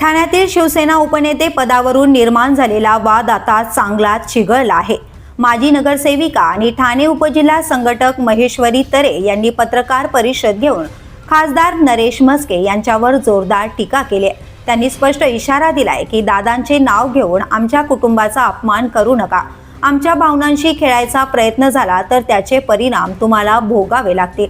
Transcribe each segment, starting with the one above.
ठाण्यातील शिवसेना उपनेते पदावरून निर्माण झालेला वाद आता चांगलाच चिघळला आहे. माजी नगरसेविका आणि ठाणे उपजिल्हा संघटक महेश्वरी तरे यांनी पत्रकार परिषद घेऊन खासदार नरेश मस्के यांच्यावर जोरदार टीका केली. त्यांनी स्पष्ट इशारा दिलाय की दादांचे नाव घेऊन आमच्या कुटुंबाचा अपमान करू नका. आमच्या भावनांशी खेळायचा प्रयत्न झाला तर त्याचे परिणाम तुम्हाला भोगावे लागतील.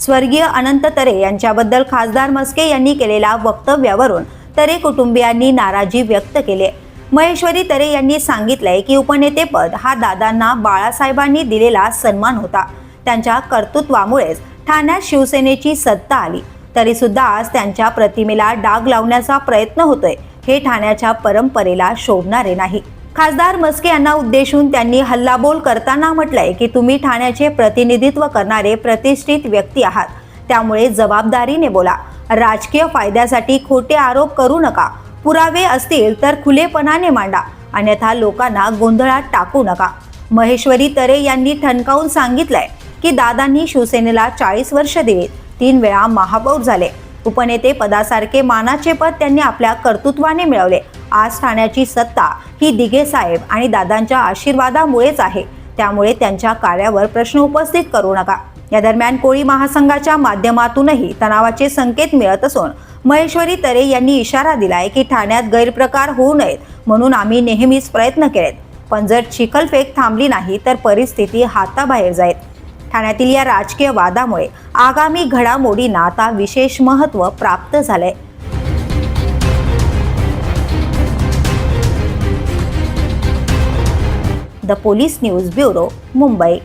स्वर्गीय अनंत तरे यांच्याबद्दल खासदार मस्के यांनी केलेल्या वक्तव्यावरून तरे कुटुंबियांनी नाराजी व्यक्त केली आहे. महेश्वरी तरे यांनी सांगितलंय की उपनेतेपद हा दादांना बाळासाहेबांनी दिलेला सन्मान होता. त्यांच्या कर्तृत्वामुळेच ठाण्यात शिवसेनेची सत्ता आली. तरी सुद्धा आज त्यांच्या प्रतिमेला डाग लावण्याचा प्रयत्न होतोय. हे ठाण्याच्या परंपरेला शोभणारे नाही. खासदार मस्के यांना उद्देशून त्यांनी हल्लाबोल करताना म्हटलंय की तुम्ही ठाण्याचे प्रतिनिधित्व करणारे प्रतिष्ठित व्यक्ती आहात. त्यामुळे जबाबदारीने बोला. राजकीय फायद्यासाठी खोटे आरोप करू नका. पुरावे असतील तर खुलेपणाने मांडा. अन्यथा लोकांना गोंधळात टाकू नका. महेश्वरी तरे यांनी ठणकावून सांगितलंय की दादांनी शिवसेनेला चाळीस वर्ष दिली तीन वेळा महापौर झाले. उपनेते पदासारखे मानाचे पद त्यांनी आपल्या कर्तृत्वाने मिळवले. आज ठाण्याची सत्ता ही दिघे साहेब आणि दादांच्या आशीर्वादामुळेच आहे. त्यामुळे त्यांच्या कार्यावर प्रश्न उपस्थित करू नका. या दरम्यान कोळी महासंघाच्या माध्यमातूनही तणावाचे संकेत मिळत असून महेश्वरी तरे यांनी इशारा दिलाय की ठाण्यात गैरप्रकार होऊ नयेत म्हणून आम्ही नेहमीच प्रयत्न केलेत. पण जर चिखलफेक थांबली नाही तर परिस्थिती हाताबाहेर जाईल. ठाण्यातील या राजकीय वादामुळे आगामी घडामोडींना आता विशेष महत्त्व प्राप्त झालंय. The police news bureau Mumbai.